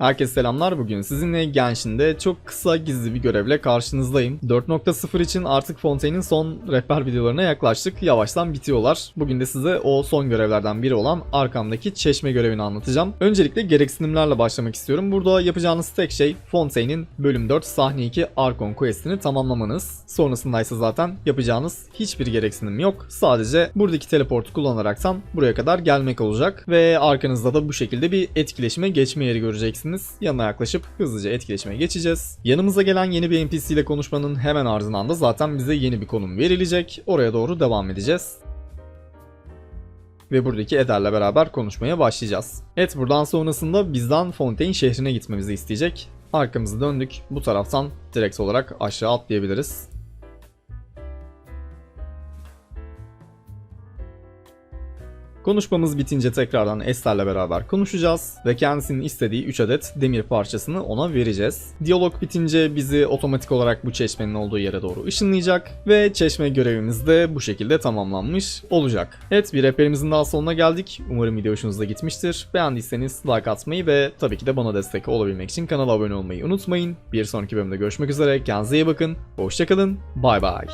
Herkese selamlar bugün sizinle Genshin'de çok kısa gizli bir görevle karşınızdayım. 4.0 için artık Fontaine'in son rehber videolarına yaklaştık. Yavaştan bitiyorlar. Bugün de size o son görevlerden biri olan arkamdaki çeşme görevini anlatacağım. Öncelikle gereksinimlerle başlamak istiyorum. Burada yapacağınız tek şey Fontaine'in bölüm 4 sahne 2 Arkon questini tamamlamanız. Sonrasında ise zaten yapacağınız hiçbir gereksinim yok. Sadece buradaki teleportu kullanaraktan buraya kadar gelmek olacak ve arkanızda da bu şekilde bir etkileşime geçme yeri göreceksiniz. Yanına yaklaşıp hızlıca etkileşime geçeceğiz. Yanımıza gelen yeni bir NPC ile konuşmanın hemen ardından da zaten bize yeni bir konum verilecek. Oraya doğru devam edeceğiz ve buradaki Eder'le beraber konuşmaya başlayacağız. Evet buradan sonrasında bizden Fontaine şehrine gitmemizi isteyecek. Arkamızı döndük. Bu taraftan direkt olarak aşağı atlayabiliriz. Konuşmamız bitince tekrardan Esther'le beraber konuşacağız ve kendisinin istediği 3 adet demir parçasını ona vereceğiz. Diyalog bitince bizi otomatik olarak bu çeşmenin olduğu yere doğru ışınlayacak ve çeşme görevimiz de bu şekilde tamamlanmış olacak. Evet bir rehberimizin daha sonuna geldik. Umarım video hoşunuza gitmiştir. Beğendiyseniz like atmayı ve tabii ki de bana destek olabilmek için kanala abone olmayı unutmayın. Bir sonraki bölümde görüşmek üzere. Kendinize iyi bakın. Hoşçakalın. Bay bay.